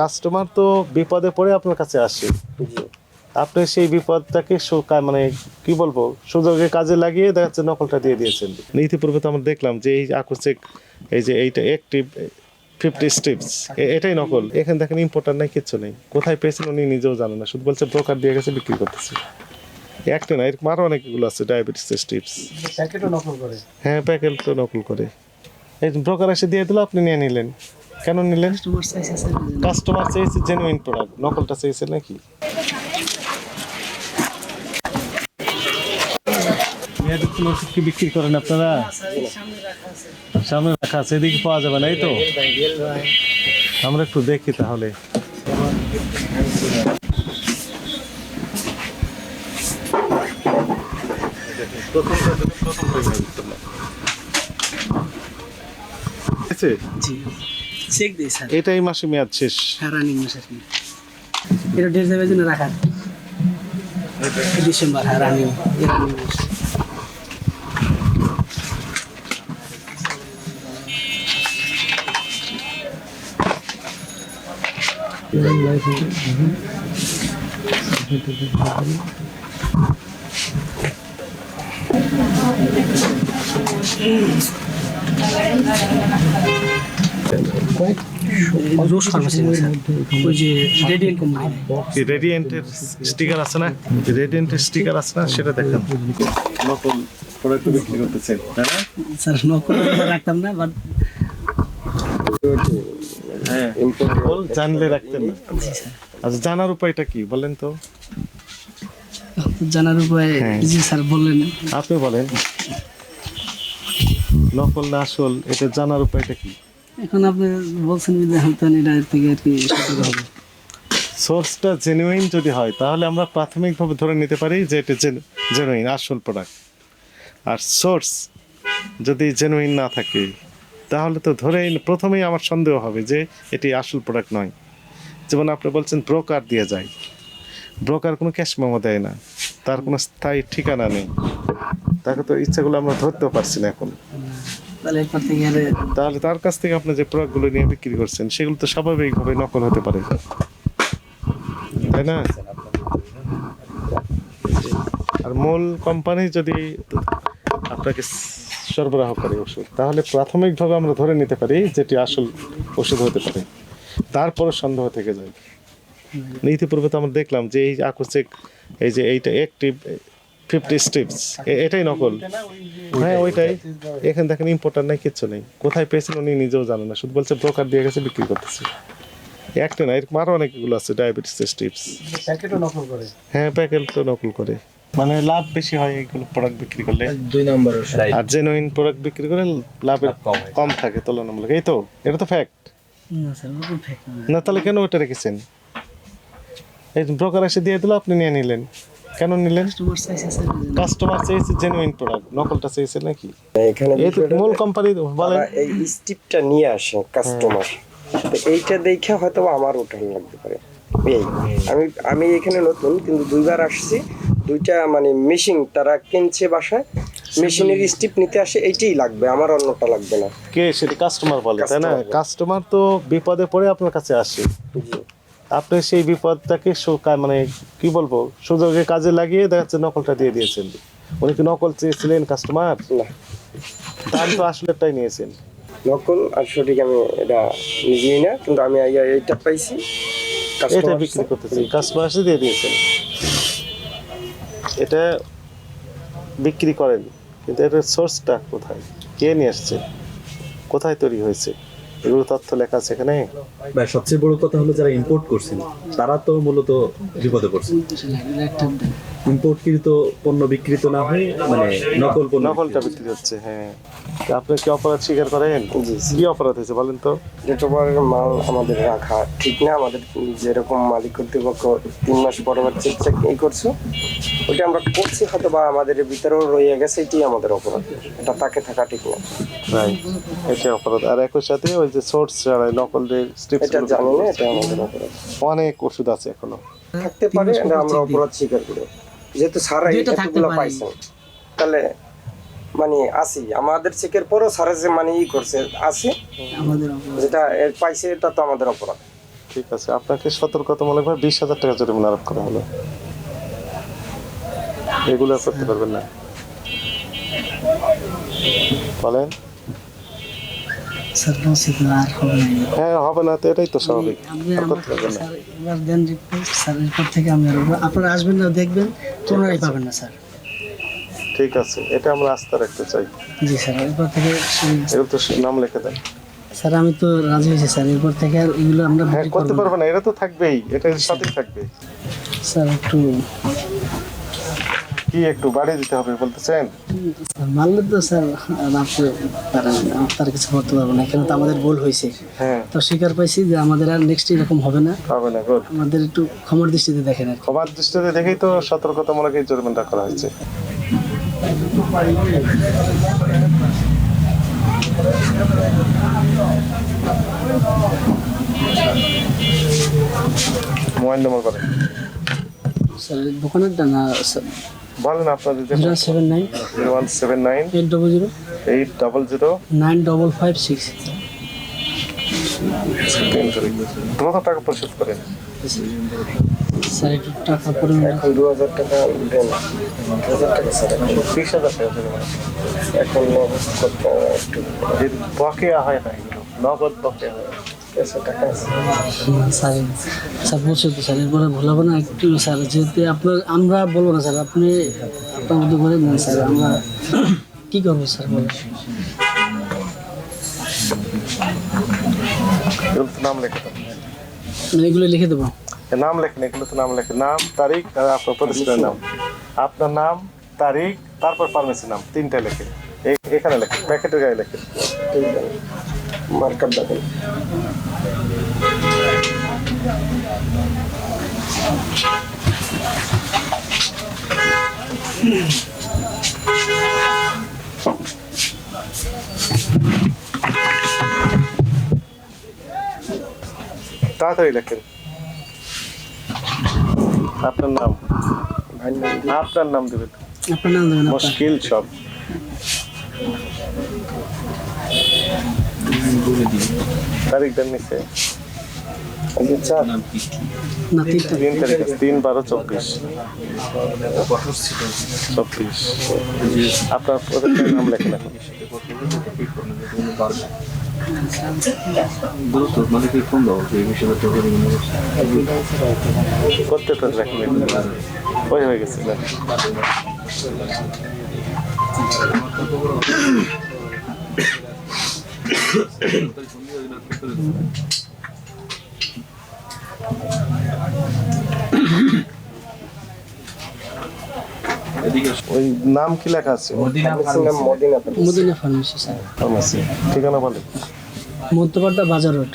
Customer তো বিপদে পড়ে আপনার কাছে আসে। আপনি সেই বিপদটাকে মানে কি বলব সুযোগে কাজে লাগিয়ে দেখা যাচ্ছে নকলটা দিয়ে দিয়েছেন। ইতিপূর্বে তো আমরা দেখলাম যে এই আকস্মিক এই যে এইটা অ্যাক্টিভ ফিফটি স্টিপস এটাই নকল। এখানে দেখেন ইম্পোর্টার নাই কিচ্ছু নেই। কোথায় পেয়েছেন উনি নিজেও জানেন না। শুধু বলছে ব্রোকার দিয়ে গেছে বিক্রি করতেছে। একটা না এরকম আরও অনেকগুলো আছে ডায়াবেটিস স্টিপস প্যাকেটও নকল করে? হ্যাঁ প্যাকেট তো নকল করে। এই ব্রোকার এসে দিয়ে দিল আপনি নিয়ে নিলেন। কেন নিলেন? কাস্টমার চাইছে চেয়েছে জেনুইন প্রোডাক্ট নকলটা চেয়েছে নাকি? মেয়েদের ওষুধ কি বিক্রি করেন আপনারা? সামনে রাখা আছে এদিকে পাওয়া যাবে না এই তো? আমরা একটু দেখি তাহলে। আছে? চেক দিই স্যার। এটাই মাসে মেয়াদ শেষ। হ্যাঁ রানিং মাস এটা ডেট যাবে জন্য রাখার ডিসেম্বর হ্যাঁ রানিং রানিং মাস। রোজ ফার্মাসি ওই যে রেডিয়েন্ট কোম্পানি রেডিয়েন্টের স্টিকার আছে না? রেডিয়েন্টের স্টিকার আছে না? সেটা দেখেন। নকল প্রোডাক্ট বিক্রি করতেছেন তাই না? স্যার নকল রাখতাম না বাট হ্যাঁ। জানলে রাখতেন না। আচ্ছা জানার উপায়টা কি বলেন তো? জানার উপায় হ্যাঁ। জি স্যার বললেন। আপনি বলেন। নকল না আসল এটা জানার উপায়টা কি? এখন আপনি বলছেন যে হয়তো এটা থেকে আর কি হবে। সোর্সটা জেনুইন যদি হয়, তাহলে আমরা প্রাথমিকভাবে ধরে নিতে পারি যে এটা জেনুইন আসল প্রোডাক্ট আর সোর্স যদি জেনুইন না থাকে, তাহলে তো ধরেই প্রথমেই আমার সন্দেহ হবে যে এটি আসল প্রোডাক্ট নয়। যেমন আপনি বলছেন ব্রোকার দিয়ে যায়। ব্রোকার কোনো ক্যাশ মেমো দেয় না। তার কোনো স্থায়ী ঠিকানা নেই। তাকে তো ইচ্ছাগুলো আমরা ধরতেও পারছি না এখন। তাহলে এরপর থেকে গেলে তাহলে তার কাছ থেকে আপনি যে প্রোডাক্টগুলো নিয়ে বিক্রি করছেন সেগুলো তো স্বাভাবিকভাবে নকল হতে পারে। তাই না? আর মূল কোম্পানি যদি আপনাকে সরবরাহ করে ওষুধ তাহলে প্রাথমিকভাবে আমরা ধরে নিতে পারি যেটি আসল ওষুধ হতে পারে। তারপরে সন্দেহ থেকে যায়। ইতিপূর্বে তো আমরা দেখলাম যে এই আকস্মিক এই যে এইটা অ্যাক্টিভ ফিফটি স্টিপস এটাই নকল। হ্যাঁ ওইটাই। এখানে দেখেন ইম্পোর্টার নাই কিচ্ছু নেই। কোথায় পেয়েছেন উনি নিজেও জানেন না। শুধু বলছে ব্রোকার দিয়ে গেছে বিক্রি করতেছে। একটা না এরকম আরও অনেকগুলো আছে ডায়াবেটিস করে? হ্যাঁ প্যাকেট তো নকল করে। মানে লাভ বেশি হয় এইগুলো প্রোডাক্ট বিক্রি করলে। দুই নম্বর আর জেনুইন প্রোডাক্ট বিক্রি করে লাভের কম থাকে তুলনামূলক। এই তো এটা তো ফ্যাক্ট না স্যার ওরকম ফেক না। না তাহলে কেন ওটা রেখেছেন? এই ব্রোকার এসে দিয়ে দিল আপনি নিয়ে নিলেন। কেন নিলেন? কাস্টমার চেয়েছে জেনুইন প্রোডাক্ট নকলটা চেয়েছে নাকি? এখানে মূল কোম্পানি বলেন। এই স্টিপটা নিয়ে আসে কাস্টমার তো এইটা দেখে হয়তো আমার উঠান লাগতে পারে। এই আমি আমি এখানে নতুন কিন্তু দুইবার আসছি। দুইটা মানে মেশিন তারা কিনছে বাসায় মেশিনের স্টিপ নিতে আসে এইটাই লাগবে আমার অন্যটা লাগবে না। কে সেটা কাস্টমার বলে তাই না? কাস্টমার তো বিপদে পড়ে আপনার কাছে আসে। জি। আপনি সেই বিপদটাকে মানে কি বলব সুযোগে কাজে লাগিয়ে দেখা যাচ্ছে নকলটা দিয়ে দিয়েছেন। উনি কি নকল চেয়েছিলেন কাস্টমার না। দাম তো আসলেটাই নিয়েছেন। নকল আর সঠিক আমি এটা নিজেই না কিন্তু আমি এইটা পাইছি। এটা বিক্রি করতেছি কাস্টমার এসে দিয়ে দিয়েছেন। এটা বিক্রি করেন কিন্তু এটার সোর্সটা কোথায়? কে নিয়ে আসছে? কোথায় তৈরি হয়েছে? এগুলো তথ্য লেখা আছে এখানে? ভাই, সবচেয়ে বড় কথা হলো যারা ইম্পোর্ট করছেন, তারা তো মূলত বিপদে পড়ছে ইম্পোর্টকৃত পণ্য বিকৃত না হয়ে মানে নকল পণ্য নকলটা বিক্রি হচ্ছে হ্যাঁ। আপনি কি অপরাধ স্বীকার করেন? কি অপরাধ হয়েছে বলেন তো? ডেটোবারের মাল আমাদের রাখা ঠিক না আমাদের যেরকম মালিক কর্তৃপক্ষ তিন মাস পর পর চেক চেক ই করছ ওইটা আমরা করছি হয়তো বা আমাদের ভিতরেও রয়ে গেছে এটাই আমাদের অপরাধ। এটা তাকে থাকা ঠিক না। রাইট এটা অপরাধ। আর একই সাথে ওই যে সোর্স ছাড়া নকল যে স্ট্রিপস এটা জানি না এটা আমাদের অপরাধ। অনেক ওষুধ আছে এখনও। থাকতে পারে আমরা অপরাধ স্বীকার করি। যেহেতু সারা দুইটা এতগুলো। পাইছেন তাহলে মানে আসি আমাদের চেকের পরও সারা যে মানে ই করছে আসি যেটা পাইছে এটা তো আমাদের অপরাধ। ঠিক আছে আপনাকে সতর্কতামূলক ভাবে বিশ হাজার টাকা জরিমানা আরোপ করা হলো। এগুলো করতে পারবেন না। বলেন। হ্যাঁ হবে না তো এটাই তো স্বাভাবিক। আপনি আর আমার করতে পারবেন না। স্যার এবার দেন রিপোর্ট থেকে আমি আপনারা আসবেন না দেখবেন পাবেন না স্যার। ঠিক আছে এটা আমরা আস্থা রাখতে চাই। জি স্যার এরপর থেকে এগুলো তো নাম লিখে দেন। স্যার আমি তো রাজি হয়েছি স্যার এরপর থেকে আর এগুলো আমরা হ্যাঁ করতে করব না। এটা তো থাকবেই এটা সাথে থাকবে। স্যার একটু কি একটু বাড়িয়ে দিতে হবে বলতেছেন? মারলে তো স্যার তার কিছু করতে পারব না কেন তো আমাদের ভুল হয়েছে। হ্যাঁ। তো স্বীকার পাইছি যে আমাদের আর নেক্সট এরকম হবে না। হবে না গুড আমাদের একটু ক্ষমার দৃষ্টিতে দেখেন আর ক্ষমার দৃষ্টিতে দেখেই তো সতর্কতামূলক এই জরিমানাটা করা হয়েছে। মোবাইল নম্বর বলেন। স্যার দোকানের না স্যার বলেন আপনাদের zero seven nine. Zero one seven nine. Eight double zero. Eight double zero. Nine double five six. কত টাকা পরিশোধ করেন। স্যার একটু টাকা এখন দু হাজার টাকা দেন। দু হাজার টাকা স্যার বিশ হাজার টাকা এখন নগদ করতে একটু বকেয়া হয় না এগুলো নগদ বকেয়া হয়। স্যার স্যার বলছি তো স্যার এরপরে ভুলাবো না? একটু স্যার যেহেতু আপনার আমরা বলব না স্যার আপনি আপনার মতো করে নেন স্যার আমরা কী করব স্যার বলেন? নাম লেখে এগুলো লিখে দেবো। নাম লেখেন এগুলো তো নাম লেখেন। নাম তারিখ আর আপনার প্রতিষ্ঠানের নাম। আপনার নাম তারিখ তারপর ফার্মেসি নাম তিনটা লেখেন। এ- এখানে লেখেন প্যাকেটের গায়ে লেখেন। আছে মার্কার দেখেন। তাড়াতাড়ি লেখেন। আপনার নাম? আপনার নাম দেবেন। আপনার নাম দেবেন মুশকিল সব। তারিখ দেন নিচে। আগে চার না তিন তারিখ। তিন বারো চব্বিশ। চব্বিশ। আপনার নাম লেখেন। এখন মানে কি ফোন দাও যে বিশ হাজার টাকা প্রত্যেকটা লেখেন। এগুলো। ওই হয়ে গেছে না ওই নাম কি লেখা আছে? Madina pharmacy. Madina pharmacy sir pharmacy ঠিকানা বলে মধ্যপাড়া বাজার রোড।